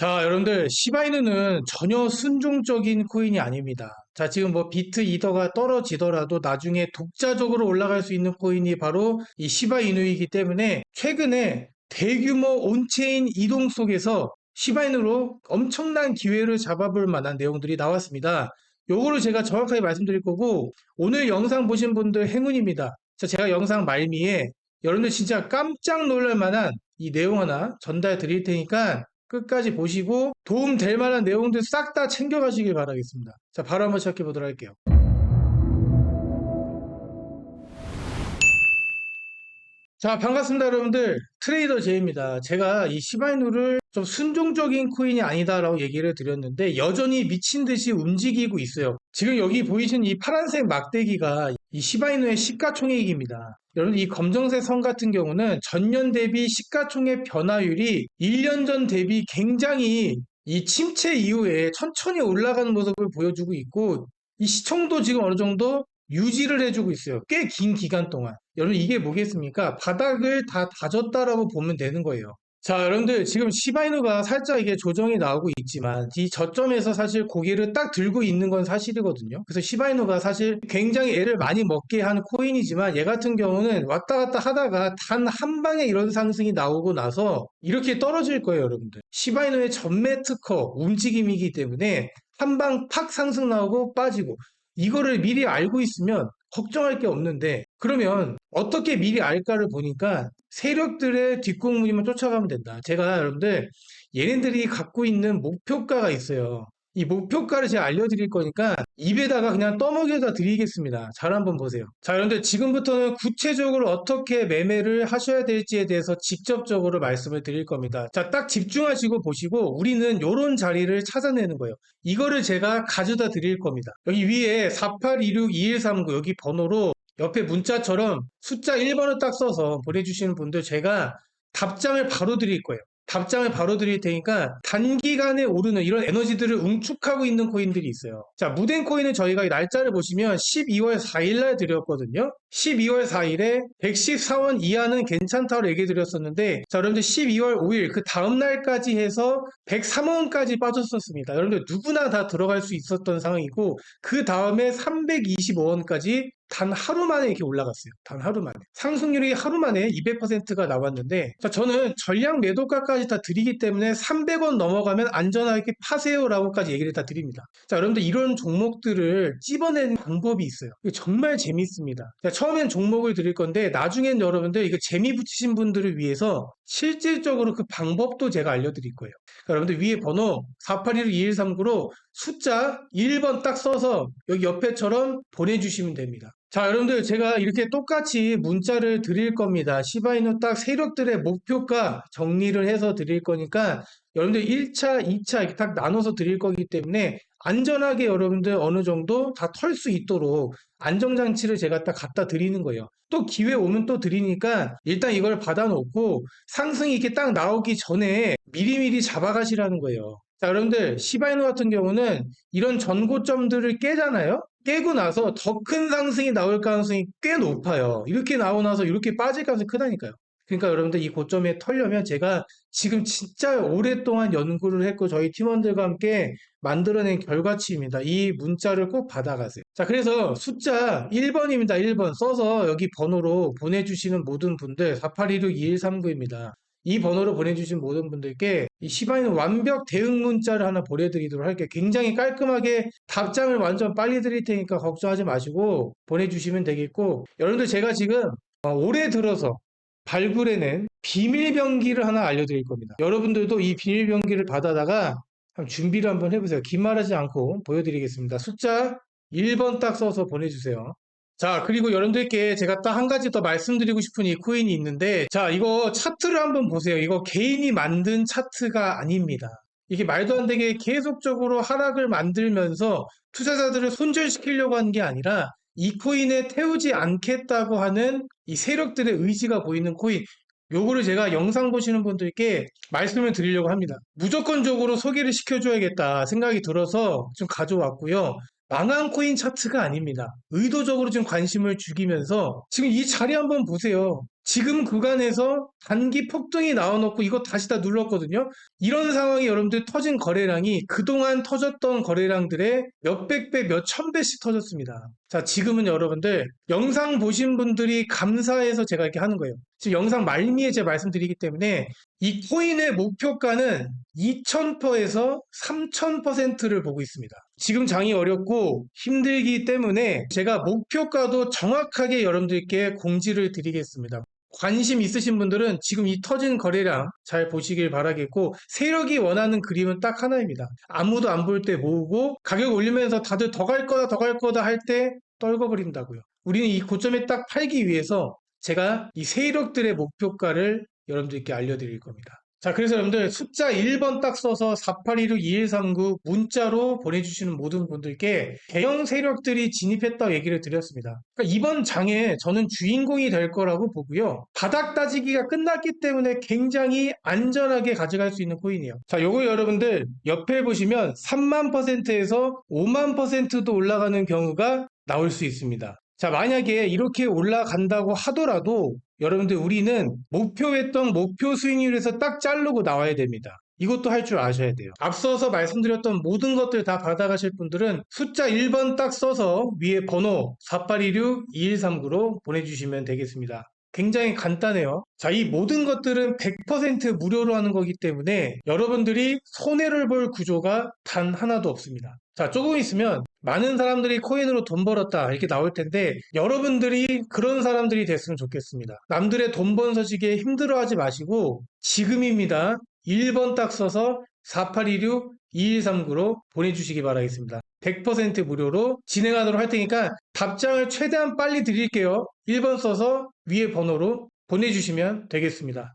자, 여러분들, 시바이누는 전혀 순종적인 코인이 아닙니다. 자, 지금 뭐 비트 이더가 떨어지더라도 나중에 독자적으로 올라갈 수 있는 코인이 바로 이 시바이누이기 때문에 최근에 대규모 온체인 이동 속에서 시바이누로 엄청난 기회를 잡아볼 만한 내용들이 나왔습니다. 요거를 제가 정확하게 말씀드릴 거고, 오늘 영상 보신 분들 행운입니다. 자, 제가 영상 말미에 여러분들 진짜 깜짝 놀랄 만한 이 내용 하나 전달 드릴 테니까 끝까지 보시고 도움 될 만한 내용들 싹 다 챙겨가시길 바라겠습니다. 자, 바로 한번 시작해 보도록 할게요. 자, 반갑습니다, 여러분들. 트레이더 제이입니다. 제가 이 시바이누를 좀 순종적인 코인이 아니다라고 얘기를 드렸는데 여전히 미친 듯이 움직이고 있어요. 지금 여기 보이신 이 파란색 막대기가 이 시바이누의 시가총액입니다. 여러분 이 검정색 선 같은 경우는 전년 대비 시가총액 변화율이 1년 전 대비 굉장히 이 침체 이후에 천천히 올라가는 모습을 보여주고 있고 이 시총도 지금 어느 정도 유지를 해주고 있어요. 꽤 긴 기간 동안. 여러분 이게 뭐겠습니까? 바닥을 다 다졌다라고 보면 되는 거예요. 자, 여러분들 지금 시바이누가 살짝 이게 조정이 나오고 있지만 이 저점에서 사실 고개를 딱 들고 있는 건 사실이거든요. 그래서 시바이누가 사실 굉장히 애를 많이 먹게 하는 코인이지만 얘 같은 경우는 왔다 갔다 하다가 단 한 방에 이런 상승이 나오고 나서 이렇게 떨어질 거예요, 여러분들. 시바이누의 전매 특허 움직임이기 때문에 한 방 팍 상승 나오고 빠지고 이거를 미리 알고 있으면 걱정할 게 없는데 그러면 어떻게 미리 알까를 보니까 세력들의 뒷공문이만 쫓아가면 된다. 제가 여러분들 얘네들이 갖고 있는 목표가가 있어요. 이 목표가를 제가 알려드릴 거니까 입에다가 그냥 떠먹여다 드리겠습니다. 잘 한번 보세요. 자, 여러분들 지금부터는 구체적으로 어떻게 매매를 하셔야 될지에 대해서 직접적으로 말씀을 드릴 겁니다. 자, 딱 집중하시고 보시고 우리는 이런 자리를 찾아내는 거예요. 이거를 제가 가져다 드릴 겁니다. 여기 위에 48262139 여기 번호로 옆에 문자처럼 숫자 1번을 딱 써서 보내주시는 분들 제가 답장을 바로 드릴 거예요. 답장을 바로 드릴 테니까 단기간에 오르는 이런 에너지들을 응축하고 있는 코인들이 있어요. 자, 무덴 코인은 저희가 이 날짜를 보시면 12월 4일 날 드렸거든요. 12월 4일에 114원 이하는 괜찮다고 얘기 드렸었는데 자, 여러분들 12월 5일 그 다음 날까지 해서 103원까지 빠졌었습니다. 여러분들 누구나 다 들어갈 수 있었던 상황이고 그 다음에 325원까지 단 하루 만에 이렇게 올라갔어요. 단 하루 만에. 상승률이 하루 만에 200%가 나왔는데, 자, 저는 전량 매도가까지 다 드리기 때문에 300원 넘어가면 안전하게 파세요라고까지 얘기를 다 드립니다. 자, 여러분들 이런 종목들을 찝어내는 방법이 있어요. 정말 재밌습니다. 자, 처음엔 종목을 드릴 건데, 나중엔 여러분들 이거 재미 붙이신 분들을 위해서 실질적으로 그 방법도 제가 알려드릴 거예요. 그러니까 여러분들 위에 번호 48162139로 숫자 1번 딱 써서 여기 옆에처럼 보내주시면 됩니다. 자, 여러분들 제가 이렇게 똑같이 문자를 드릴 겁니다. 시바이누 딱 세력들의 목표가 정리를 해서 드릴 거니까 여러분들 1차, 2차 이렇게 딱 나눠서 드릴 거기 때문에 안전하게 여러분들 어느 정도 다 털 수 있도록 안정장치를 제가 딱 갖다 드리는 거예요. 또 기회 오면 또 드리니까 일단 이걸 받아놓고 상승이 이렇게 딱 나오기 전에 미리미리 잡아가시라는 거예요. 자, 여러분들 시바이누 같은 경우는 이런 전고점들을 깨잖아요. 깨고 나서 더 큰 상승이 나올 가능성이 꽤 높아요. 이렇게 나오고 나서 이렇게 빠질 가능성이 크다니까요. 그러니까 여러분들 이 고점에 털려면 제가 지금 진짜 오랫동안 연구를 했고 저희 팀원들과 함께 만들어낸 결과치입니다. 이 문자를 꼭 받아가세요. 자, 그래서 숫자 1번입니다. 1번 써서 여기 번호로 보내주시는 모든 분들 48162139입니다. 이 번호로 보내주신 모든 분들께 이 시바이는 완벽 대응 문자를 하나 보내드리도록 할게요. 굉장히 깔끔하게 답장을 완전 빨리 드릴 테니까 걱정하지 마시고 보내주시면 되겠고 여러분들 제가 지금 어, 올해 들어서 발굴해낸 비밀병기를 하나 알려드릴 겁니다. 여러분들도 이 비밀병기를 받아다가 준비를 한번 해보세요. 긴 말하지 않고 보여드리겠습니다. 숫자 1번 딱 써서 보내주세요. 자, 그리고 여러분들께 제가 딱 한 가지 더 말씀드리고 싶은 이 코인이 있는데, 자, 이거 차트를 한번 보세요. 이거 개인이 만든 차트가 아닙니다. 이게 말도 안 되게 계속적으로 하락을 만들면서 투자자들을 손절시키려고 한 게 아니라 이 코인에 태우지 않겠다고 하는 이 세력들의 의지가 보이는 코인. 요거를 제가 영상 보시는 분들께 말씀을 드리려고 합니다. 무조건적으로 소개를 시켜줘야겠다 생각이 들어서 좀 가져왔고요. 망한 코인 차트가 아닙니다. 의도적으로 좀 관심을 죽이면서 지금 이 자리 한번 보세요. 지금 구간에서 단기 폭등이 나와놓고 이거 다시 다 눌렀거든요. 이런 상황이 여러분들 터진 거래량이 그동안 터졌던 거래량들의 몇백 배, 몇천 배씩 터졌습니다. 자, 지금은 여러분들 영상 보신 분들이 감사해서 제가 이렇게 하는 거예요. 지금 영상 말미에 제가 말씀드리기 때문에 이 코인의 목표가는 2000%에서 3000%를 보고 있습니다. 지금 장이 어렵고 힘들기 때문에 제가 목표가도 정확하게 여러분들께 공지를 드리겠습니다. 관심 있으신 분들은 지금 이 터진 거래량 잘 보시길 바라겠고 세력이 원하는 그림은 딱 하나입니다. 아무도 안 볼 때 모으고 가격 올리면서 다들 더 갈 거다 더 갈 거다 할 때 떨궈버린다고요. 우리는 이 고점에 딱 팔기 위해서 제가 이 세력들의 목표가를 여러분들께 알려드릴 겁니다. 자, 그래서 여러분들 숫자 1번 딱 써서 4816-2139 문자로 보내주시는 모든 분들께 대형 세력들이 진입했다고 얘기를 드렸습니다. 그러니까 이번 장에 저는 주인공이 될 거라고 보고요. 바닥 따지기가 끝났기 때문에 굉장히 안전하게 가져갈 수 있는 코인이에요. 자, 요거 여러분들 옆에 보시면 3만 퍼센트에서 5만 퍼센트도 올라가는 경우가 나올 수 있습니다. 자, 만약에 이렇게 올라간다고 하더라도 여러분들 우리는 목표했던 목표 수익률에서 딱 자르고 나와야 됩니다. 이것도 할 줄 아셔야 돼요. 앞서서 말씀드렸던 모든 것들 다 받아가실 분들은 숫자 1번 딱 써서 위에 번호 4816-2139로 보내주시면 되겠습니다. 굉장히 간단해요. 자, 이 모든 것들은 100% 무료로 하는 거기 때문에 여러분들이 손해를 볼 구조가 단 하나도 없습니다. 자, 조금 있으면 많은 사람들이 코인으로 돈 벌었다 이렇게 나올 텐데 여러분들이 그런 사람들이 됐으면 좋겠습니다. 남들의 돈번 서식에 힘들어하지 마시고 지금입니다. 1번 딱 써서 4816-2139로 보내주시기 바라겠습니다. 100% 무료로 진행하도록 할 테니까 답장을 최대한 빨리 드릴게요. 1번 써서 위에 번호로 보내주시면 되겠습니다.